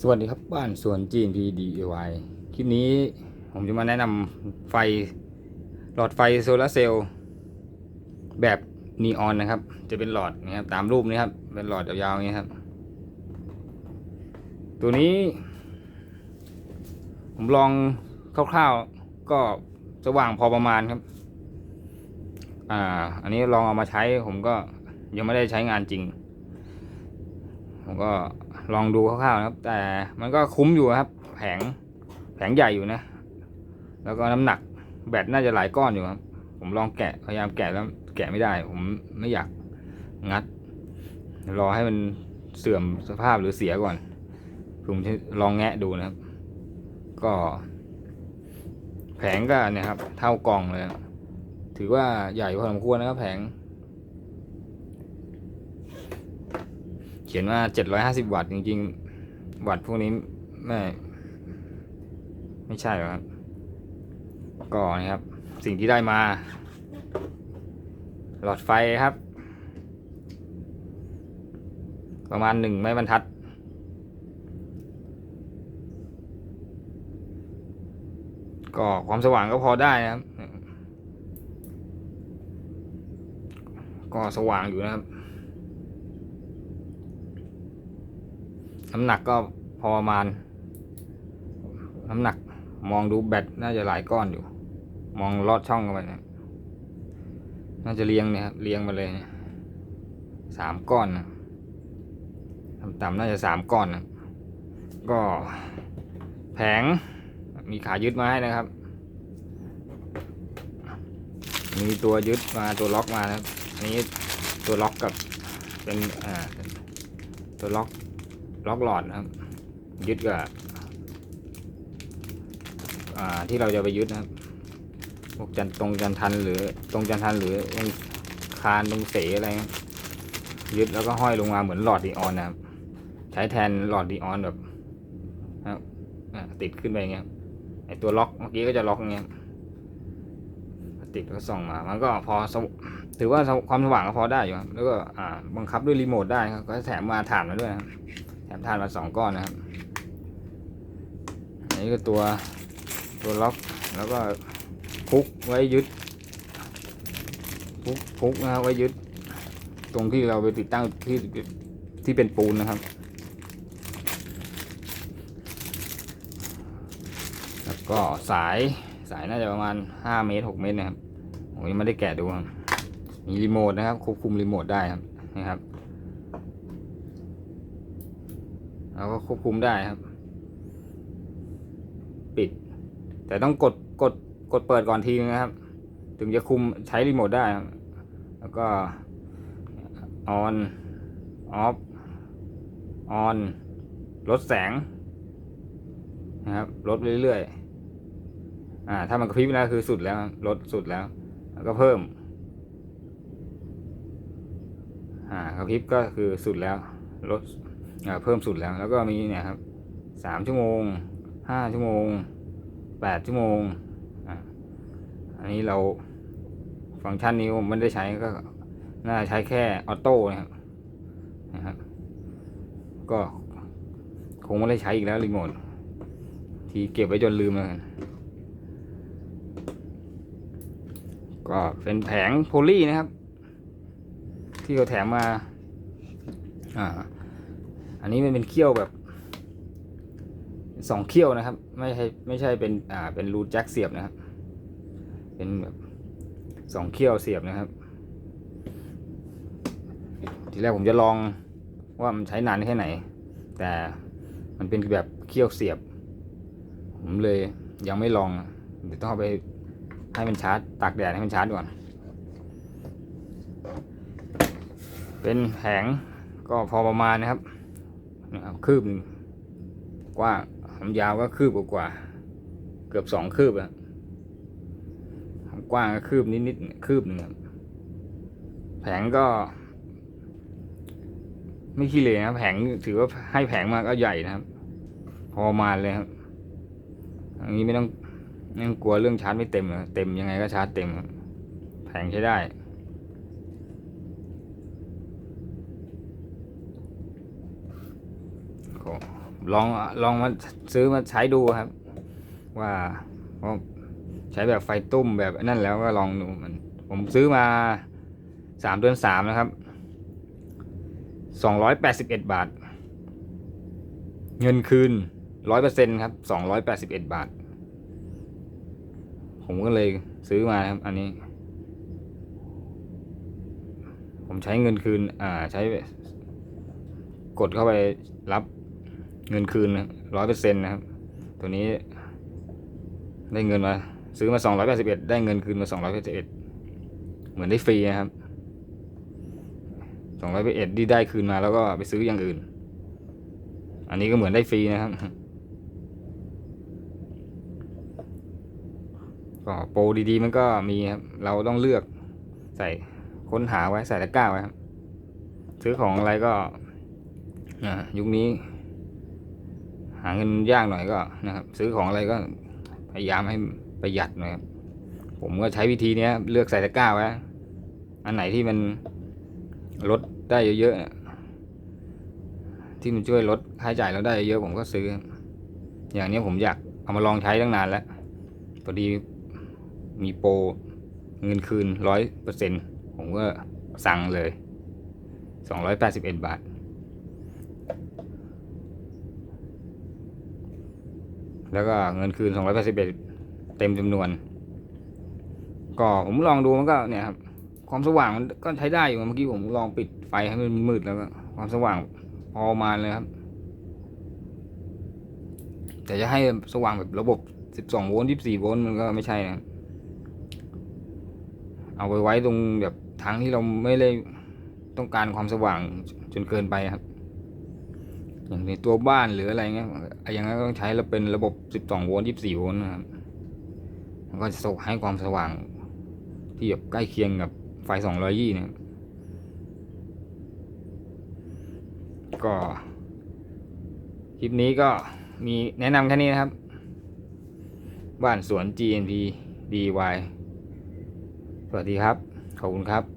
สวัสดีครับบ้านสวนจีน PDIY คลิปนี้ผมจะมาแนะนำไฟหลอดไฟโซลาร์เซลล์แบบนีออนนะครับ จะเป็นหลอดนะครับตามรูปนี้ครับ เป็นหลอดยาวๆอย่างนี้ครับ ตัวนี้ ผมลองคร่าวๆก็สว่างพอประมาณครับ อ่า อันนี้ลองเอามาใช้ผมก็ยังไม่ได้ใช้งานจริง ผมก็ลองดูคร่าวๆนะครับ แต่มันก็คุ้มอยู่ครับ แผงแผงใหญ่อยู่นะ แล้วก็น้ำหนักแบตน่าจะหลายก้อนอยู่ครับ ผมลองแกะพยายามแกะแล้วแกะไม่ได้ ผมไม่อยากงัด รอให้มันเสื่อมสภาพหรือเสียก่อน ผมจะลองแงะดูนะครับ ก็ แผงก็เนี่ยครับ เท่ากล่องเลย ถือว่าใหญ่พอสมควรนะครับแผง เขียนว่า750วัตต์จริงๆ วัตต์พวกนี้ไม่ไม่ใช่หรอกครับก็นะครับ สิ่งที่ได้มา หลอดไฟครับ ประมาณหนึ่งไม้บรรทัดก็ความสว่างก็พอได้นะครับ ก็สว่างอยู่นะครับ น้ำหนักก็พอประมาณ น้ำหนักมองดูแบตน่าจะหลายก้อนอยู่ มองลอดช่องเข้าไปเนะน่าจะเรียงเนี่ยครับเรียงมาเลยเนี่ยสามก้อนนะต่ำๆน่าจะสามก้อนนะก็แผงมีขายึดมาให้นะครับ มีตัวยึดมาตัวล็อกมานะครับอันนี้ตัวล็อกกับเป็นอ่าตัวล็อก ล็อกหลอดนะครับ ยึดกับที่เราจะไปยึดนะครับพวกจันตรงจันทันหรือตรงจันทันหรือตรงคานตรงเสอะไร ยึดแล้วก็ห้อยลงมาเหมือนหลอดดีออนนะครับ ใช้แทนหลอดดีออนแบบนะติดขึ้นไปอย่างเงี้ยไอตัวล็อกเมื่อกี้ก็จะล็อกอย่างเงี้ยติดแล้วก็ส่องมา มันก็พอสวถือว่าความสว่างก็พอได้อยู่แล้วก็บังคับด้วยรีโมทได้ครับก็แถมมาถ่านมาด้วยครับ แถมทานมาสองก้อนนะครับ อันนี้ก็ตัวตัวล็อกแล้วก็พุกไว้ยึดพุกพุกนะครับไว้ยึด ตรงที่เราไปติดตั้งที่ที่เป็นปูนนะครับ แล้วก็สายสายน่าจะประมาณห้าเมตรหกเมตรนะครับผมยังไม่ได้แกะดูครับ มีรีโมทนะครับควบคุมรีโมทได้ครับนี่ครับ เราก็ควบคุมได้ครับ ปิด แต่ต้องกดกดกดเปิดก่อนทีนึงนะครับ ถึงจะคุมใช้รีโมทได้ แล้วก็ออนออฟออนลดแสงนะครับลดเรื่อยๆอ่าถ้ามันกระพริบแล้วคือสุดแล้วลดสุดแล้ว แล้วก็เพิ่มอ่ากระพริบก็คือสุดแล้วลด เพิ่มสุดแล้ว แล้วก็มีเนี่ยครับสามชั่วโมงห้าชั่วโมงแปดชั่วโมงอันนี้เราฟังก์ชันนี้ผมไม่ได้ใช้ก็น่าใช้แค่ออโต้นะครับนะครับก็คงไม่ได้ใช้อีกแล้วรีโมทที่เก็บไว้จนลืมเลยก็เป็นแผงโพลีนะครับ ที่เขาแถมมา อ่า อันนี้มันเป็นเขี้ยวแบบสองเขี้ยวนะครับ ไม่ใช่ไม่ใช่เป็นอ่าเป็นรูแจ็คเสียบนะครับ เป็นแบบสองเขี้ยวเสียบนะครับ ทีแรกผมจะลองว่ามันใช้นานแค่ไหน แต่มันเป็นแบบเขี้ยวเสียบ ผมเลยยังไม่ลอง เดี๋ยวต้องเอาไปให้มันชาร์จตากแดดให้มันชาร์จก่อน เป็นแผงก็พอประมาณนะครับ นะครับคืบกว้างความยาวก็คืบกว่า เกือบสองคืบอะความกว้างก็คืบนิดๆคืบหนึ่งครับแผงก็ ไม่ขี้เหร่นะแผงถือว่าให้แผงมาก็ใหญ่นะครับ พอมาเลยครับอันนี้ไม่ต้องไม่ต้องกลัวเรื่องชาร์จไม่เต็มเต็มยังไงก็ชาร์จเต็ม แผงใช้ได้ ก็ ลองลองมาซื้อมาใช้ดูครับ ว่าเพราะใช้แบบไฟตุ้มแบบนั่นแล้วก็ลองดูมัน ผมซื้อมาสามเดือนสามนะครับสองร้อยแปดสิบเอ็ดบาท เงินคืนร้อยเปอร์เซ็นครับสองร้อยแปดสิบเอ็ดบาท ผมก็เลยซื้อมาครับ อันนี้ ผมใช้เงินคืน อ่าใช้ กดเข้าไปรับ เงินคืนร้อยเปอร์เซ็นต์นะครับ ตัวนี้ ได้เงินมา ซื้อมาสองร้อยแปดสิบเอ็ดได้เงินคืนมาสองร้อยแปดสิบเอ็ดเหมือนได้ฟรีนะครับสองร้อยแปดเอ็ดที่ได้คืนมาแล้วก็ไปซื้ออย่างอื่น อันนี้ก็เหมือนได้ฟรีนะครับก็โปรดีๆ มันก็มีครับ เราต้องเลือกใส่ค้นหาไว้ใส่ตะกร้าไว้ครับ ซื้อของอะไรก็อ่ายุคนี้าเงินยากหน่อยก็นะครับ ซื้อของอะไรก็พยายามให้ประหยัดหนะครับผมก็ใช้วิธีเนี้ย เลือกใส่ตะกร้าไว้อันไหนที่มันลดได้เยอะๆที่มันช่วยลดค่าใช้จ่ายเราได้เยอะผมก็ซื้อ อย่างนี้ผมอยากเอามาลองใช้ตั้งนานแล้วพอดีมีโปรเงินคืนร้อยเปอร์เซ็นผมก็สั่งเลยสองร้อยแปดสิบเอ็ดบาท แล้วก็เงินคืน281เต็มจำนวน ก็ผมลองดูมันก็เนี่ยครับความสว่างมันก็ใช้ได้อยู่เมื่อกี้ผมลองปิดไฟให้มันมืดแล้วก็ความสว่างพอมาเลยครับ แต่จะให้สว่างแบบระบบ12โวลต์24โวลต์มันก็ไม่ใช่นะเอาไปไว้ตรงแบบทางที่เราไม่ได้ต้องการความสว่างจนเกินไปครับ อย่างในตัวบ้านหรืออะไรเงี้ยอย่างนั้นก็ต้องใช้แล้วเป็นระบบ 12 โวลต์ 24 โวลต์นะครับมันก็จะส่งให้ความสว่างที่แบบใกล้เคียงกับไฟ 220 เนี่ย ก็ คลิปนี้ก็มีแนะนำแค่นี้นะครับ บ้านสวน GNP DY สวัสดีครับ ขอบคุณครับ